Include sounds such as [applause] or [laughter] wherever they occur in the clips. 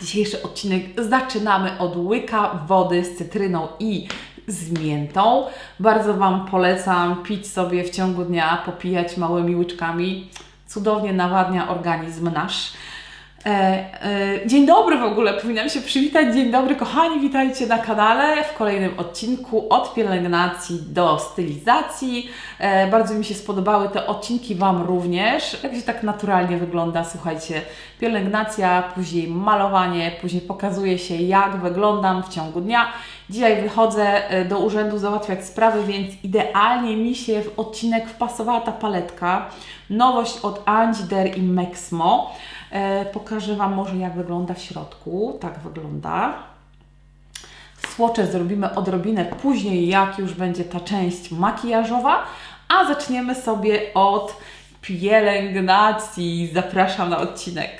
Dzisiejszy odcinek zaczynamy od łyka wody z cytryną i z miętą. Bardzo Wam polecam pić sobie w ciągu dnia, popijać małymi łyczkami. Cudownie nawadnia organizm nasz. E, e, dzień dobry w ogóle, powinnam się przywitać. Dzień dobry, kochani, witajcie na kanale w kolejnym odcinku od pielęgnacji do stylizacji. E, bardzo mi się spodobały te odcinki, Wam również. Jak się tak naturalnie wygląda, słuchajcie, pielęgnacja, później malowanie, później pokazuje się, jak wyglądam w ciągu dnia. Dzisiaj wychodzę do urzędu załatwiać sprawy, więc idealnie mi się w odcinek wpasowała ta paletka. Nowość od Angider i Mexmo. E, pokażę Wam może jak wygląda w środku. Tak wygląda. Słocze zrobimy odrobinę później, jak już będzie ta część makijażowa, a zaczniemy sobie od pielęgnacji. Zapraszam na odcinek.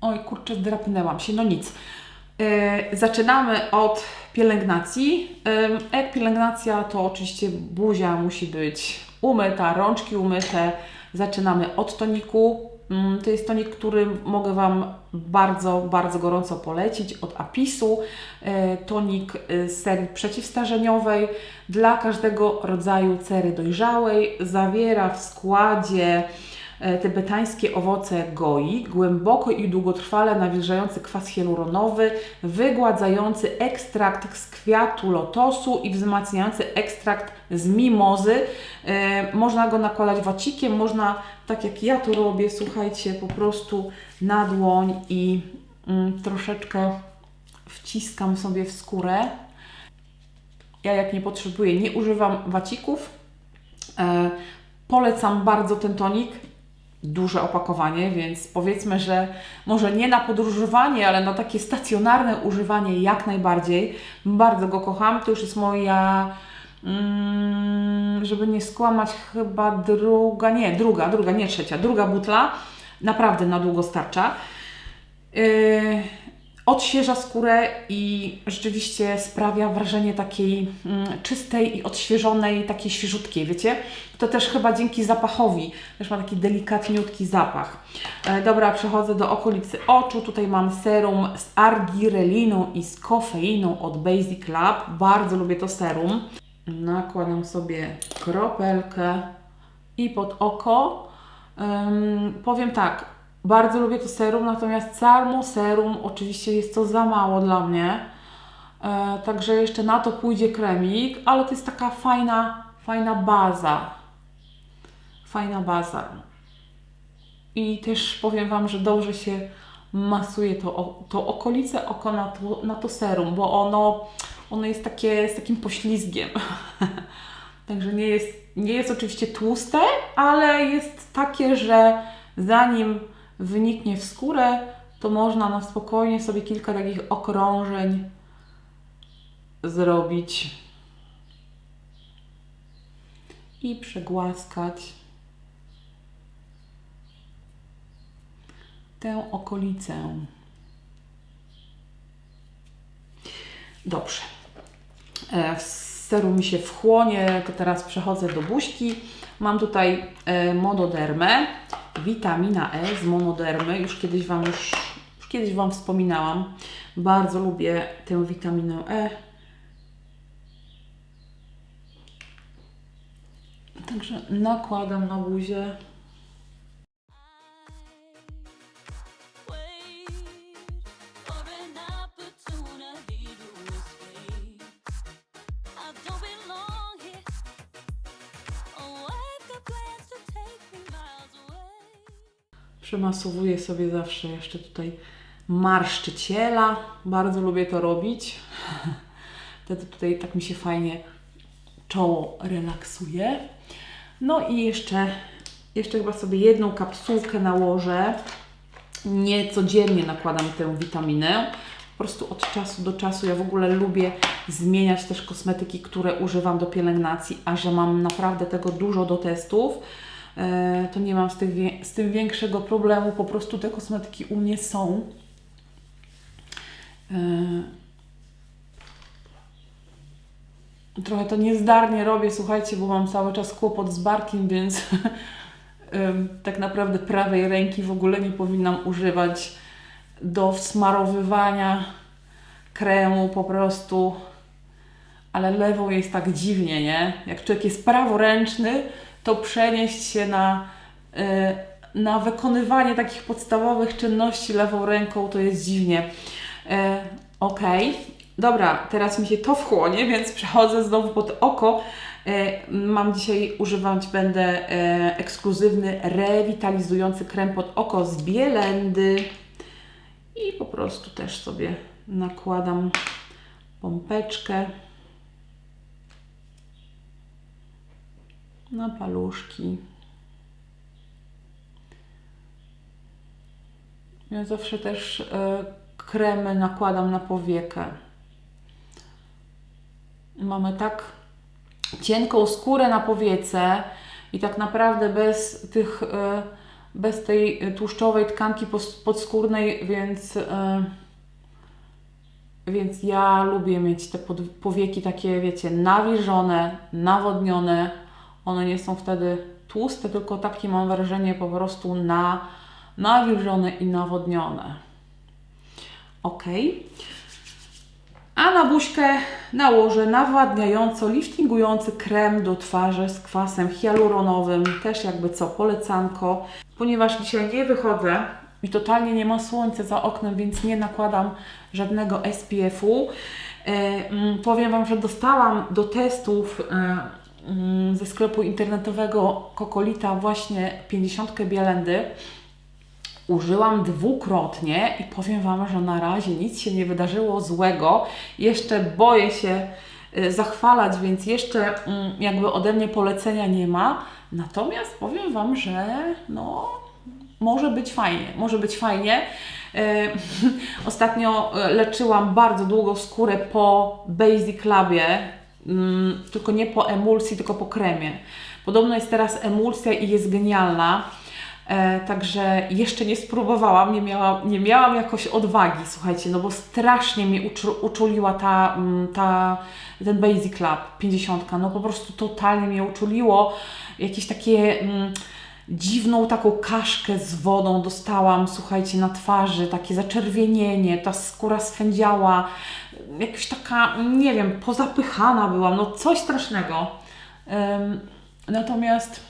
Oj, kurczę, drapnęłam się. No nic. Yy, zaczynamy od pielęgnacji. Jak pielęgnacja, to oczywiście buzia musi być umyta, rączki umyte. Zaczynamy od toniku. Yy, to jest tonik, który mogę Wam bardzo, bardzo gorąco polecić od Apisu. Yy, tonik yy, z serii przeciwstarzeniowej dla każdego rodzaju cery dojrzałej. Zawiera w składzie tybetańskie owoce goi, głęboko i długotrwale nawilżający kwas hialuronowy, wygładzający ekstrakt z kwiatu lotosu i wzmacniający ekstrakt z mimozy. E, można go nakładać wacikiem, można tak jak ja to robię, słuchajcie, po prostu na dłoń i mm, troszeczkę wciskam sobie w skórę. Ja jak nie potrzebuję, nie używam wacików. E, polecam bardzo ten tonik duże opakowanie, więc powiedzmy, że może nie na podróżowanie, ale na takie stacjonarne używanie jak najbardziej. Bardzo go kocham. To już jest moja, mm, żeby nie skłamać, chyba druga, nie, druga, druga, nie trzecia, druga butla. Naprawdę na długo starcza. Yy, odświeża skórę i rzeczywiście sprawia wrażenie takiej mm, czystej i odświeżonej, takiej świeżutkiej, wiecie? To też chyba dzięki zapachowi, też ma taki delikatniutki zapach. E, dobra, przechodzę do okolicy oczu. Tutaj mam serum z argireliną i z kofeiną od Basic Lab. Bardzo lubię to serum. Nakładam sobie kropelkę i pod oko. Ym, powiem tak, bardzo lubię to serum, natomiast samo serum oczywiście jest to za mało dla mnie. E, także jeszcze na to pójdzie kremik, ale to jest taka fajna, fajna baza. Fajna baza. I też powiem Wam, że dobrze się masuje to, to okolice oko na to, na to serum, bo ono, ono jest takie z takim poślizgiem. [laughs] Także nie jest, nie jest oczywiście tłuste, ale jest takie, że zanim wyniknie w skórę, to można na spokojnie sobie kilka takich okrążeń zrobić i przegłaskać tę okolicę. Dobrze. E, Serum mi się wchłonie, to teraz przechodzę do buźki. Mam tutaj e, monodermę, witamina E z monodermy. Już kiedyś Wam już, już kiedyś Wam wspominałam. Bardzo lubię tę witaminę E. Także nakładam na buzię. Przemasowuję sobie zawsze jeszcze tutaj marszczyciela. Bardzo lubię to robić. [laughs] Wtedy tutaj tak mi się fajnie czoło relaksuje. No i jeszcze, jeszcze chyba sobie jedną kapsułkę nałożę. Nie codziennie nakładam tę witaminę. Po prostu od czasu do czasu ja w ogóle lubię zmieniać też kosmetyki, które używam do pielęgnacji, a że mam naprawdę tego dużo do testów, to nie mam z, tych, z tym większego problemu. Po prostu te kosmetyki u mnie są. E, trochę to niezdarnie robię, słuchajcie, bo mam cały czas kłopot z barkiem, więc ym, [laughs] tak naprawdę prawej ręki w ogóle nie powinnam używać do wsmarowywania kremu po prostu. Ale lewą jest tak dziwnie, nie? Jak człowiek jest praworęczny, to przenieść się na, y, na wykonywanie takich podstawowych czynności lewą ręką to jest dziwnie. E, Okej, dobra, teraz mi się to wchłonie, więc przechodzę znowu pod oko. E, mam dzisiaj używać, będę ekskluzywny, rewitalizujący krem pod oko z Bielendy. I po prostu też sobie nakładam pompeczkę na paluszki. Ja zawsze też e, kremy nakładam na powiekę. Mamy tak cienką skórę na powiece i tak naprawdę bez tych, e, bez tej tłuszczowej tkanki podskórnej, więc, e, więc ja lubię mieć te powieki takie, wiecie, nawilżone, nawodnione. One nie są wtedy tłuste, tylko takie mam wrażenie po prostu na, nawilżone i nawodnione. Ok. A na buźkę nałożę nawadniająco liftingujący krem do twarzy z kwasem hialuronowym. Też jakby co, polecanko. Ponieważ dzisiaj nie wychodzę i totalnie nie ma słońca za oknem, więc nie nakładam żadnego SPF-u. E, mm, powiem Wam, że dostałam do testów e, ze sklepu internetowego Kokolita właśnie 50 Bielendy. Użyłam dwukrotnie i powiem Wam, że na razie nic się nie wydarzyło złego. Jeszcze boję się y, zachwalać, więc jeszcze mm, jakby ode mnie polecenia nie ma. Natomiast powiem Wam, że no, może być fajnie, może być fajnie. E, [laughs] Ostatnio e, leczyłam bardzo długo skórę po Basic Labie, mm, tylko nie po emulsji, tylko po kremie. Podobno jest teraz emulsja i jest genialna. E, także jeszcze nie spróbowałam, nie miałam, nie miałam jakoś odwagi, słuchajcie, no bo strasznie mnie uczu, uczuliła ta, mm, ta, ten Basic Lab 50, no po prostu totalnie mnie uczuliło. Jakieś takie mm, dziwną taką kaszkę z wodą dostałam, słuchajcie, na twarzy, takie zaczerwienienie, ta skóra swędziała, jakaś taka, nie wiem, pozapychana byłam, no coś strasznego. Em, natomiast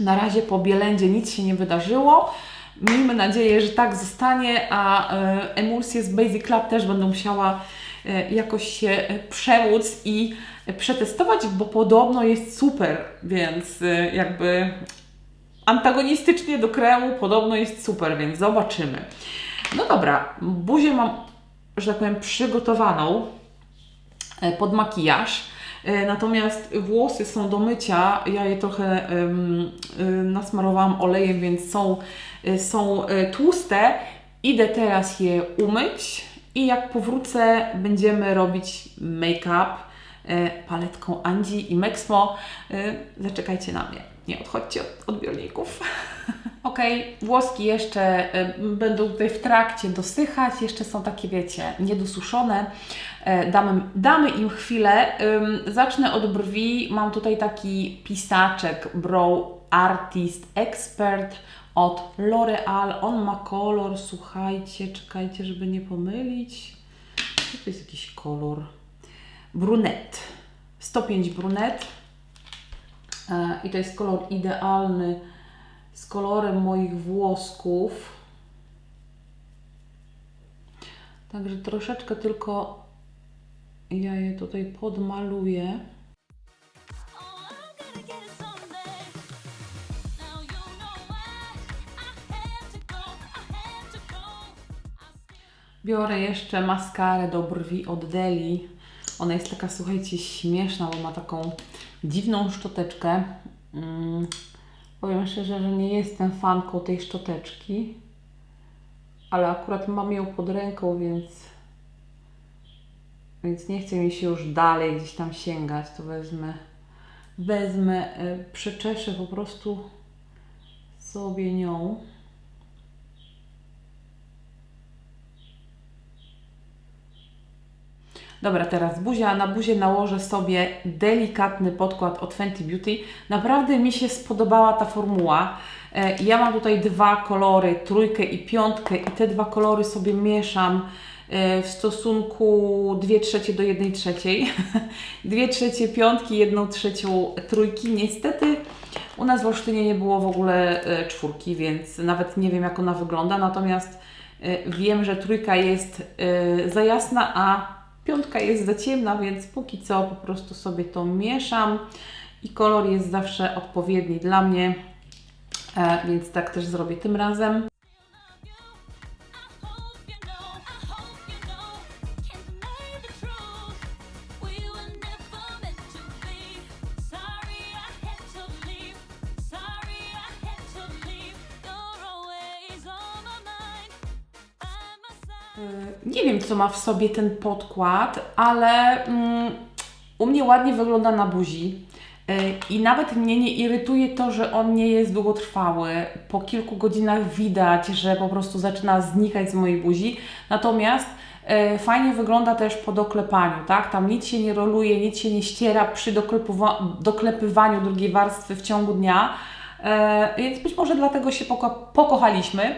na razie po Bielendzie nic się nie wydarzyło. Miejmy nadzieję, że tak zostanie, a e, emulsje z Basic Club też będę musiała e, jakoś się e, przemóc i przetestować, bo podobno jest super, więc jakby antagonistycznie do kremu podobno jest super, więc zobaczymy. No dobra, buzię mam, że tak powiem, przygotowaną e, pod makijaż. E, Natomiast włosy są do mycia. Ja je trochę y, nasmarowałam olejem, więc są, są tłuste. Idę teraz je umyć i jak powrócę, będziemy robić make-up e, paletką Andzi i Mexmo. E, Zaczekajcie na mnie. Nie odchodźcie od odbiorników. [laughs] Ok, włoski jeszcze y, będą tutaj w trakcie dosychać, jeszcze są takie, wiecie, niedosuszone. E, Damy, damy im chwilę. Zacznę od brwi. Mam tutaj taki pisaczek Brow Artist Expert od L'Oreal. On ma kolor, słuchajcie, czekajcie, żeby nie pomylić. To jest jakiś kolor? Brunet. 105 brunet. E, I to jest kolor idealny z kolorem moich włosków. Także troszeczkę tylko ja je tutaj podmaluję. Biorę jeszcze maskarę do brwi od Deli. Ona jest taka, słuchajcie, śmieszna, bo ma taką dziwną szczoteczkę. Mm, powiem szczerze, że nie jestem fanką tej szczoteczki, ale akurat mam ją pod ręką, więc, więc nie chce mi się już dalej gdzieś tam sięgać. To wezmę, wezmę, y, przeczeszę po prostu sobie nią. Dobra, teraz buzia. Na buzię nałożę sobie delikatny podkład od Fenty Beauty. Naprawdę mi się spodobała ta formuła. E, Ja mam tutaj dwa kolory, trójkę i piątkę i te dwa kolory sobie mieszam e, w stosunku 2 trzecie do 1 trzeciej. [laughs] 2 trzecie piątki, 1 trzecią trójki. Niestety u nas w Olsztynie nie było w ogóle e, czwórki, więc nawet nie wiem jak ona wygląda. Natomiast wiem, że trójka jest za jasna, a piątka jest za ciemna, więc póki co po prostu sobie to mieszam i kolor jest zawsze odpowiedni dla mnie, e, więc tak też zrobię tym razem. Nie wiem, co ma w sobie ten podkład, ale mm, u mnie ładnie wygląda na buzi. Yy, I nawet mnie nie irytuje to, że on nie jest długotrwały. Po kilku godzinach widać, że po prostu zaczyna znikać z mojej buzi. Natomiast yy, fajnie wygląda też po doklepaniu, tak? Tam nic się nie roluje, nic się nie ściera przy doklepywaniu drugiej warstwy w ciągu dnia. E, Więc być może dlatego się poko- pokochaliśmy.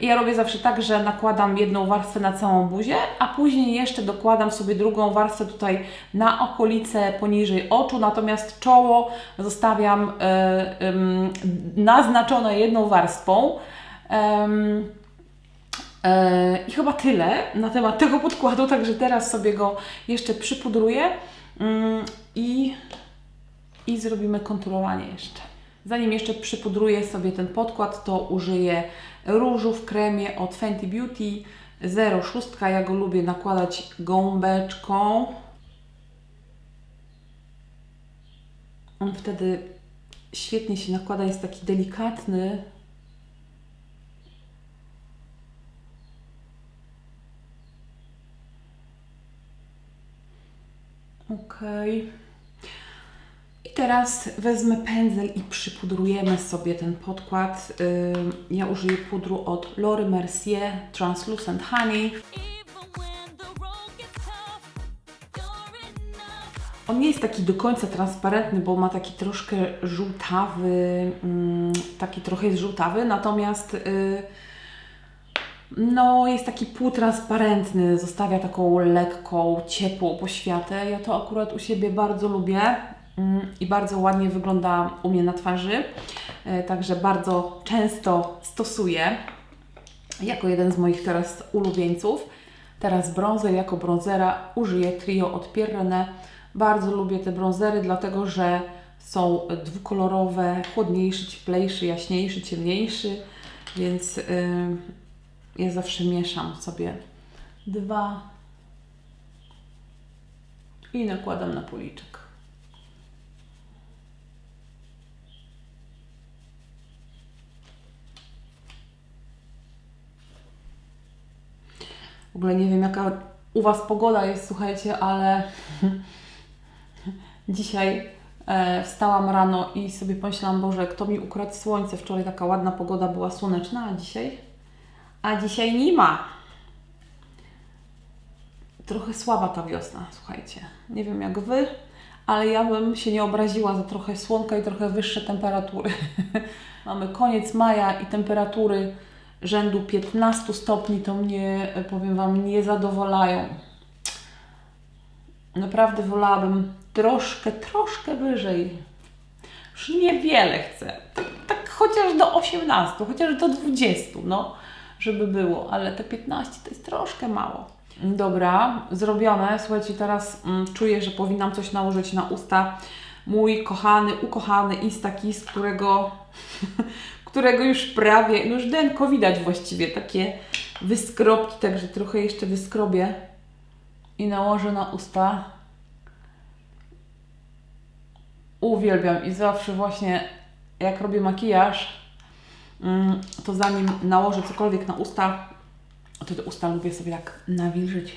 Ja robię zawsze tak, że nakładam jedną warstwę na całą buzię, a później jeszcze dokładam sobie drugą warstwę tutaj na okolice poniżej oczu, natomiast czoło zostawiam e, naznaczone jedną warstwą. E, I chyba tyle na temat tego podkładu, także teraz sobie go jeszcze przypudruję mm, i i zrobimy konturowanie jeszcze. Zanim jeszcze przypudruję sobie ten podkład, to użyję różu w kremie od Fenty Beauty 06. Ja go lubię nakładać gąbeczką. On wtedy świetnie się nakłada, jest taki delikatny. Okej. I teraz wezmę pędzel i przypudrujemy sobie ten podkład. Ja użyję pudru od Laura Mercier Translucent Honey. On nie jest taki do końca transparentny, bo ma taki troszkę żółtawy, mm, taki trochę jest żółtawy, natomiast y, no, jest taki półtransparentny, zostawia taką lekką, ciepłą poświatę. Ja to akurat u siebie bardzo lubię i bardzo ładnie wygląda u mnie na twarzy, y, także bardzo często stosuję jako jeden z moich teraz ulubieńców. Teraz brązer, jako brązera użyję trio od Pierre René. Bardzo lubię te brązery, dlatego że są dwukolorowe, chłodniejszy, cieplejszy, jaśniejszy, ciemniejszy, więc yy, ja zawsze mieszam sobie dwa i nakładam na policzek. W ogóle nie wiem, jaka u Was pogoda jest, słuchajcie, ale [laughs] dzisiaj e, wstałam rano i sobie pomyślałam, Boże, kto mi ukradł słońce? Wczoraj taka ładna pogoda była słoneczna, a dzisiaj? A dzisiaj nie ma. Trochę słaba ta wiosna, słuchajcie. Nie wiem jak Wy, ale ja bym się nie obraziła za trochę słonka i trochę wyższe temperatury. [laughs] Mamy koniec maja i temperatury rzędu 15 stopni to mnie, e, powiem Wam, nie zadowalają. Naprawdę wolałabym troszkę, troszkę wyżej. Już niewiele chcę. Tak, tak chociaż do 18, chociaż do 20, no, żeby było, ale te 15 to jest troszkę mało. Dobra, zrobione. Słuchajcie, teraz mm, czuję, że powinnam coś nałożyć na usta. Mój kochany, ukochany Instakiss, którego, [laughs] którego już prawie, no już denko widać właściwie, takie wyskropki, także trochę jeszcze wyskrobię i nałożę na usta. Uwielbiam i zawsze właśnie jak robię makijaż, mm, to zanim nałożę cokolwiek na usta, to te usta lubię sobie tak nawilżyć.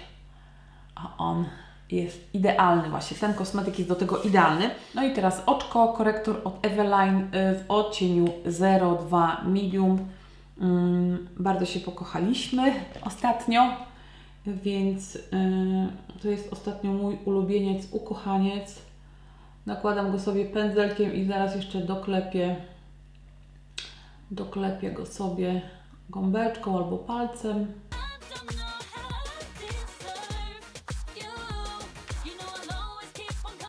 A on jest idealny właśnie. Ten kosmetyk jest do tego idealny. No i teraz oczko, korektor od Eveline y, w odcieniu 02 Medium. Mm, Bardzo się pokochaliśmy ostatnio. więc yy, to jest ostatnio mój ulubieniec, ukochaniec. Nakładam go sobie pędzelkiem i zaraz jeszcze doklepię, doklepię go sobie gąbeczką albo palcem.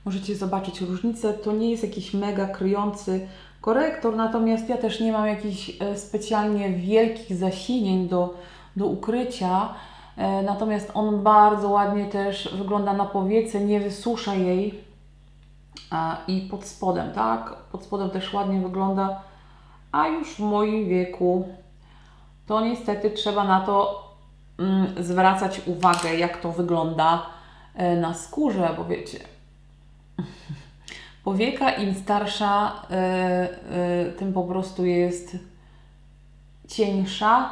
Możecie zobaczyć różnicę. To nie jest jakiś mega kryjący korektor, natomiast ja też nie mam jakichś e, specjalnie wielkich zasinień do, do ukrycia. E, Natomiast on bardzo ładnie też wygląda na powiece, nie wysusza jej. I pod spodem, tak? Pod spodem też ładnie wygląda. A już w moim wieku to niestety trzeba na to mm, zwracać uwagę, jak to wygląda e, na skórze, bo wiecie, [laughs] Powieka im starsza, y, y, tym po prostu jest cieńsza.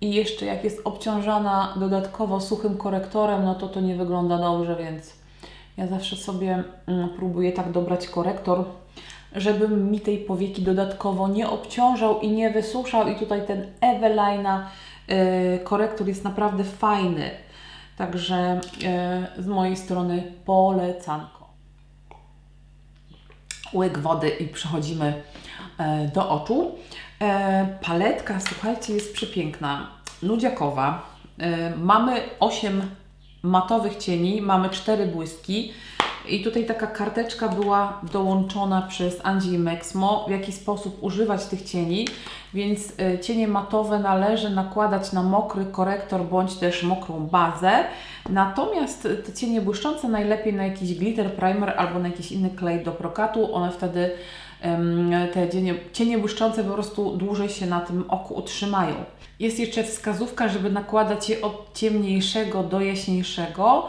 I jeszcze jak jest obciążana dodatkowo suchym korektorem, no to to nie wygląda dobrze, więc ja zawsze sobie mm, próbuję tak dobrać korektor, żeby mi tej powieki dodatkowo nie obciążał i nie wysuszał. I tutaj ten Evelina y, korektor jest naprawdę fajny. Także y, z mojej strony polecanko łyk wody i przechodzimy e, do oczu. E, Paletka, słuchajcie, jest przepiękna, nudziakowa. E, Mamy 8 matowych cieni, mamy 4 błyski. I tutaj taka karteczka była dołączona przez Angie Mexmo, w jaki sposób używać tych cieni. Więc e, cienie matowe należy nakładać na mokry korektor bądź też mokrą bazę. Natomiast te cienie błyszczące najlepiej na jakiś glitter primer albo na jakiś inny klej do prokatu. One wtedy, te cienie, cienie błyszczące po prostu dłużej się na tym oku utrzymają. Jest jeszcze wskazówka, żeby nakładać je od ciemniejszego do jaśniejszego.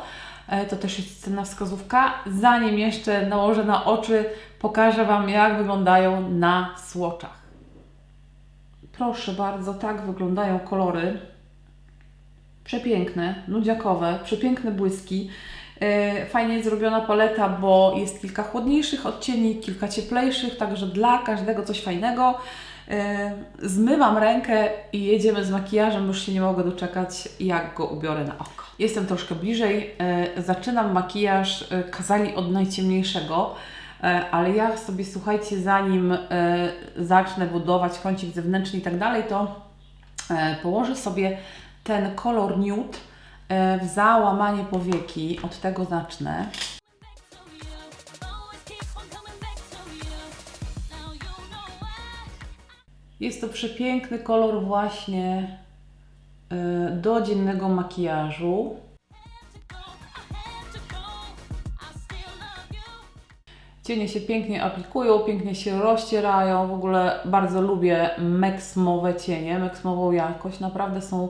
E, To też jest cenna wskazówka. Zanim jeszcze nałożę na oczy, pokażę Wam, jak wyglądają na słoczach. Proszę bardzo, tak wyglądają kolory. Przepiękne, nudziakowe, przepiękne błyski. E, Fajnie zrobiona paleta, bo jest kilka chłodniejszych odcieni, kilka cieplejszych, także dla każdego coś fajnego. E, Zmywam rękę i jedziemy z makijażem, już się nie mogę doczekać, jak go ubiorę na oko. Jestem troszkę bliżej. E, Zaczynam makijaż, e, kazali od najciemniejszego, ale ja sobie, słuchajcie, zanim zacznę budować kącik zewnętrzny i tak dalej, to położę sobie ten kolor nude w załamanie powieki. Od tego zacznę. Jest to przepiękny kolor właśnie e, do dziennego makijażu. Cienie się pięknie aplikują, pięknie się rozcierają. W ogóle bardzo lubię Mexmowe cienie, Mexmową jakość. Naprawdę są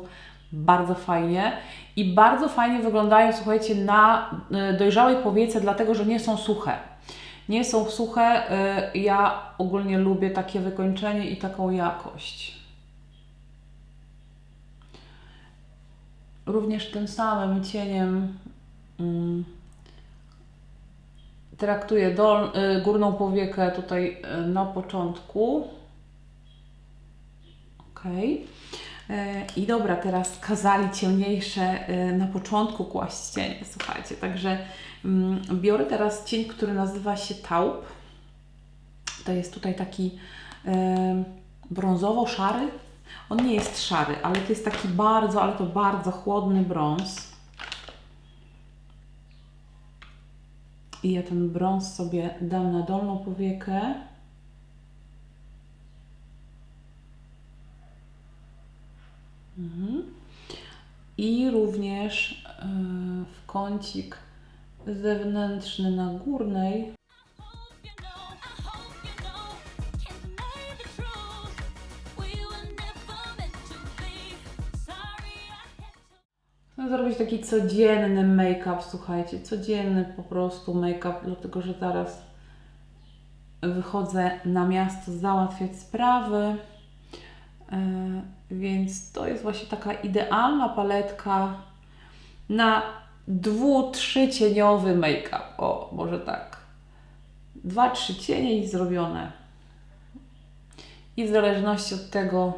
bardzo fajnie i bardzo fajnie wyglądają, słuchajcie, na y, dojrzałej powiece, dlatego że nie są suche. Nie są suche. y, Ja ogólnie lubię takie wykończenie i taką jakość. Również tym samym cieniem. mm, traktuję dol, y, górną powiekę tutaj y, na początku. Ok. I dobra, teraz kazali ciemniejsze na początku kłaść cienie, słuchajcie. Także biorę teraz cień, który nazywa się taup. To jest tutaj taki brązowo-szary. On nie jest szary, ale to jest taki bardzo, ale to bardzo chłodny brąz. I ja ten brąz sobie dam na dolną powiekę. Mhm. I również e, w kącik zewnętrzny na górnej. Chcę zrobić taki codzienny make-up, słuchajcie, codzienny po prostu make-up, dlatego że zaraz wychodzę na miasto załatwiać sprawy. E, Więc to jest właśnie taka idealna paletka na dwu, trzycieniowy make-up. O, może tak. Dwa, trzy cienie i zrobione. I w zależności od tego,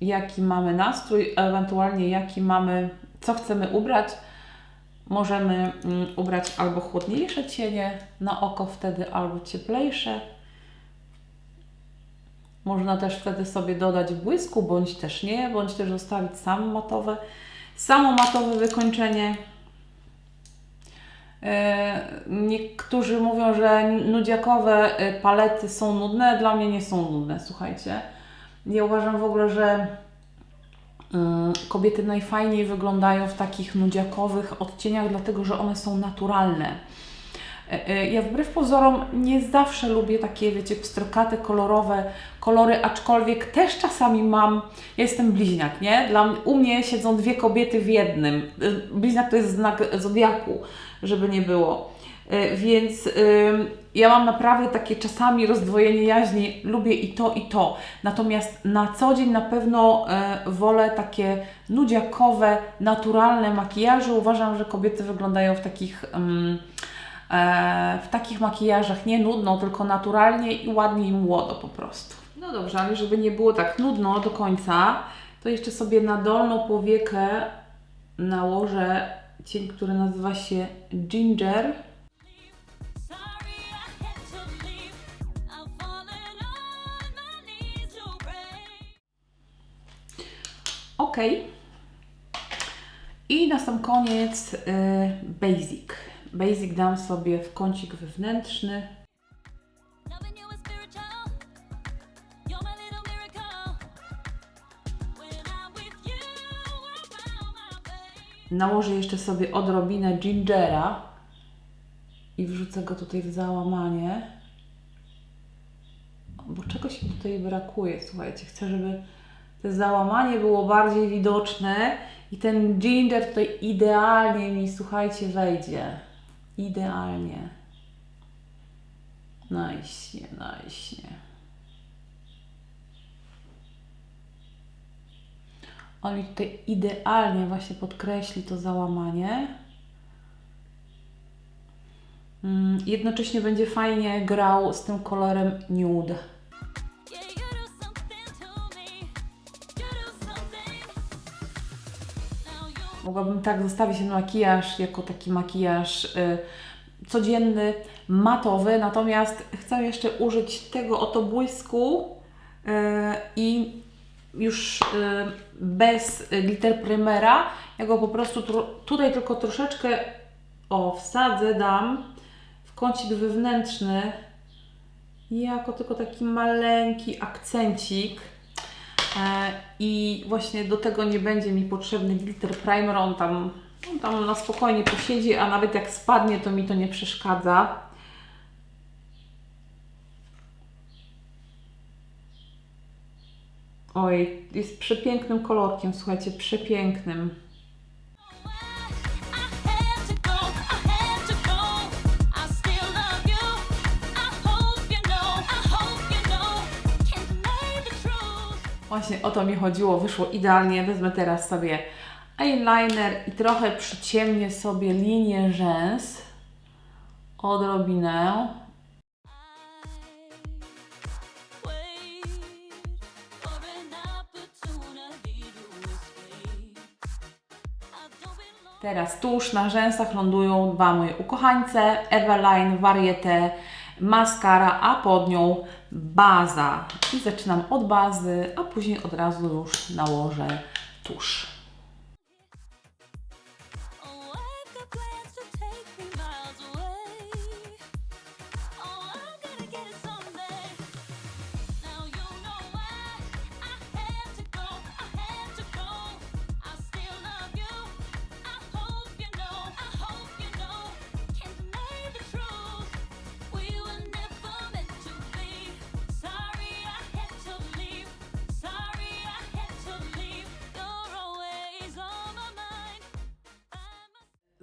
jaki mamy nastrój, ewentualnie jaki mamy co chcemy ubrać. Możemy mm, ubrać albo chłodniejsze cienie na oko wtedy, albo cieplejsze. Można też wtedy sobie dodać błysku, bądź też nie, bądź też zostawić samo matowe, samo matowe wykończenie. E, Niektórzy mówią, że nudziakowe e, palety są nudne. Dla mnie nie są nudne, słuchajcie. Ja uważam w ogóle, że mm, kobiety najfajniej wyglądają w takich nudziakowych odcieniach, dlatego że one są naturalne. E, e, Ja wbrew pozorom nie zawsze lubię takie, wiecie, pstrokate, kolorowe kolory, aczkolwiek też czasami mam, ja jestem bliźniak, nie? Dla u mnie siedzą dwie kobiety w jednym. E, Bliźniak to jest znak zodiaku, żeby nie było. E, Więc ja mam naprawdę takie czasami rozdwojenie jaźni, lubię i to, i to. Natomiast na co dzień na pewno wolę takie nudziakowe, naturalne makijaże. Uważam, że kobiety wyglądają w takich, w takich makijażach nie nudno, tylko naturalnie i ładnie i młodo po prostu. No dobrze, ale żeby nie było tak nudno do końca, to jeszcze sobie na dolną powiekę nałożę cień, który nazywa się Ginger. Ok. I na sam koniec y, Basic. Basic dam sobie w kącik wewnętrzny. Nałożę jeszcze sobie odrobinę gingera i wrzucę go tutaj w załamanie. Bo czegoś mi tutaj brakuje, słuchajcie. Chcę, żeby to załamanie było bardziej widoczne i ten ginger tutaj idealnie mi, słuchajcie, wejdzie. Idealnie. Najśnie, najśnie. On mi tutaj idealnie właśnie podkreśli to załamanie. Mm, Jednocześnie będzie fajnie grał z tym kolorem nude. Mogłabym tak zostawić ten makijaż jako taki makijaż y, codzienny, matowy, natomiast chcę jeszcze użyć tego oto błysku y, i już y, bez glitter primera. Ja go po prostu tutaj tylko troszeczkę o wsadzę, dam w kącik wewnętrzny jako tylko taki maleńki akcencik. E, I właśnie do tego nie będzie mi potrzebny glitter primer, on tam, on tam na spokojnie posiedzi, a nawet jak spadnie, to mi to nie przeszkadza. Oj, jest przepięknym kolorkiem, słuchajcie, przepięknym. Właśnie o to mi chodziło, wyszło idealnie. Wezmę teraz sobie eyeliner i trochę przyciemnię sobie linię rzęs. Odrobinę. Teraz tuż na rzęsach lądują dwa moje ukochańce, Eveline Varieté maskara, a pod nią baza. I zaczynam od bazy, a później od razu już nałożę tusz.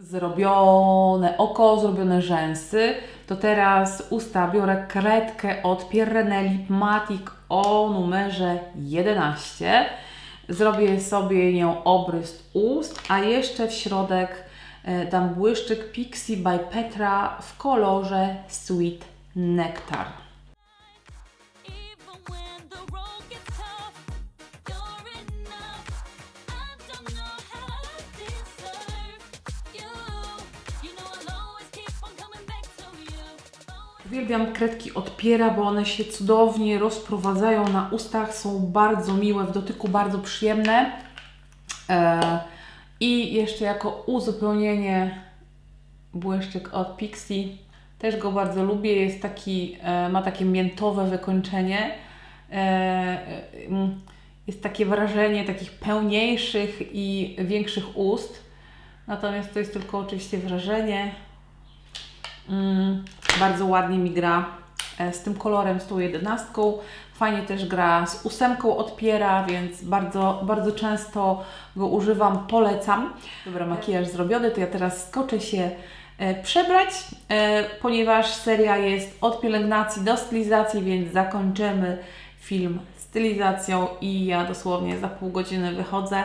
Zrobione oko, zrobione rzęsy. To teraz usta biorę kredkę od Pierre Lip Matic o numerze 11. Zrobię sobie nią obrys ust, a jeszcze w środek e, dam błyszczyk Pixie by Petra w kolorze Sweet Nectar. Uwielbiam kredki od Piera, bo one się cudownie rozprowadzają na ustach, są bardzo miłe, w dotyku bardzo przyjemne. E, I jeszcze jako uzupełnienie błyszczyk od Pixie. Też go bardzo lubię, jest taki, e, ma takie miętowe wykończenie. E, jest takie wrażenie takich pełniejszych i większych ust. Natomiast to jest tylko oczywiście wrażenie. Mm, bardzo ładnie mi gra e, z tym kolorem, z tą jedenastką. Fajnie też gra z ósemką od Piera, więc bardzo, bardzo często go używam, polecam. Dobra, makijaż zrobiony, to ja teraz skoczę się e, przebrać, e, ponieważ seria jest od pielęgnacji do stylizacji, więc zakończymy film stylizacją i ja dosłownie za pół godziny wychodzę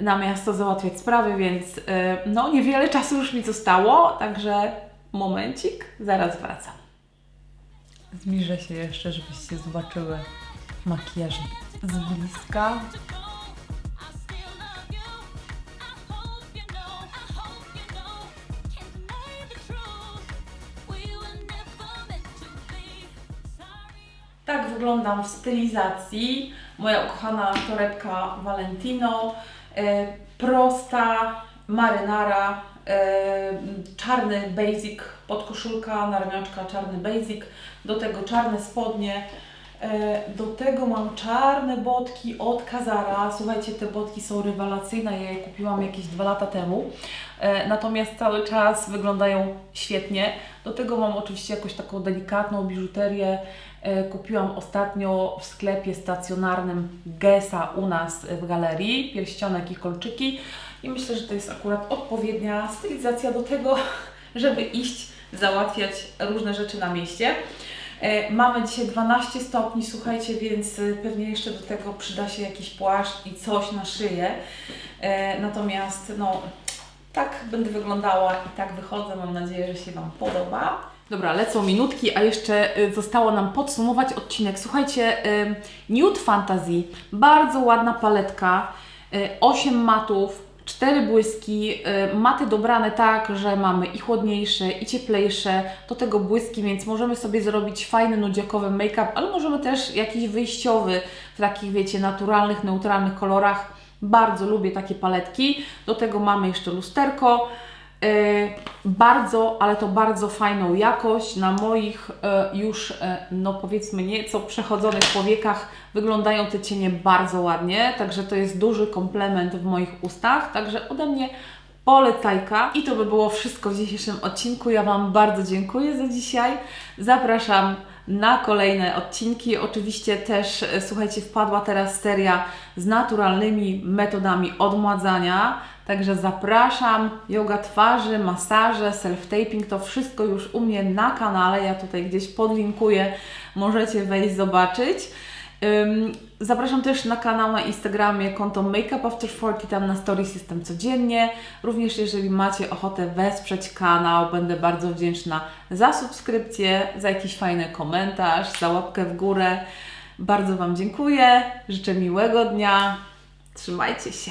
na miasto załatwiać sprawy, więc no niewiele czasu już mi zostało, także momencik, zaraz wracam. Zbliżę się jeszcze, żebyście zobaczyły makijaż z bliska. Tak wyglądam w stylizacji. Moja ukochana torebka Valentino. E, prosta marynara, czarny basic, podkoszulka, naramiączka, czarny basic. Do tego czarne spodnie. E, do tego mam czarne botki od Kazara. Słuchajcie, te botki są rewelacyjne. Ja je kupiłam jakieś dwa lata temu. E, natomiast cały czas wyglądają świetnie. Do tego mam oczywiście jakąś taką delikatną biżuterię. E, Kupiłam ostatnio w sklepie stacjonarnym Gesa u nas w galerii, pierścionek i kolczyki i myślę, że to jest akurat odpowiednia stylizacja do tego, [laughs] żeby iść załatwiać różne rzeczy na mieście. E, Mamy dzisiaj 12 stopni, słuchajcie, więc y, pewnie jeszcze do tego przyda się jakiś płaszcz i coś na szyję. E, Natomiast no, tak będę wyglądała i tak wychodzę. Mam nadzieję, że się Wam podoba. Dobra, lecą minutki, a jeszcze y, zostało nam podsumować odcinek. Słuchajcie, y, Nude Fantasy, bardzo ładna paletka, 8 matów, 4 błyski, y, maty dobrane tak, że mamy i chłodniejsze, i cieplejsze, do tego błyski, więc możemy sobie zrobić fajny, nudziakowy make-up, ale możemy też jakiś wyjściowy w takich, wiecie, naturalnych, neutralnych kolorach. Bardzo lubię takie paletki. Do tego mamy jeszcze lusterko. E, bardzo, ale to bardzo fajną jakość. Na moich e, już, e, no powiedzmy, nieco przechodzonych powiekach wyglądają te cienie bardzo ładnie, także to jest duży komplement w moich ustach. Także ode mnie polecajka. I to by było wszystko w dzisiejszym odcinku. Ja Wam bardzo dziękuję za dzisiaj. Zapraszam na kolejne odcinki. Oczywiście też, słuchajcie, wpadła teraz seria z naturalnymi metodami odmładzania. Także zapraszam, yoga twarzy, masaże, self-taping, to wszystko już u mnie na kanale. Ja tutaj gdzieś podlinkuję, możecie wejść zobaczyć. Zapraszam też na kanał na Instagramie, konto Makeup After 40, tam na stories jestem codziennie. Również jeżeli macie ochotę wesprzeć kanał, będę bardzo wdzięczna za subskrypcję, za jakiś fajny komentarz, za łapkę w górę. Bardzo Wam dziękuję, życzę miłego dnia, trzymajcie się.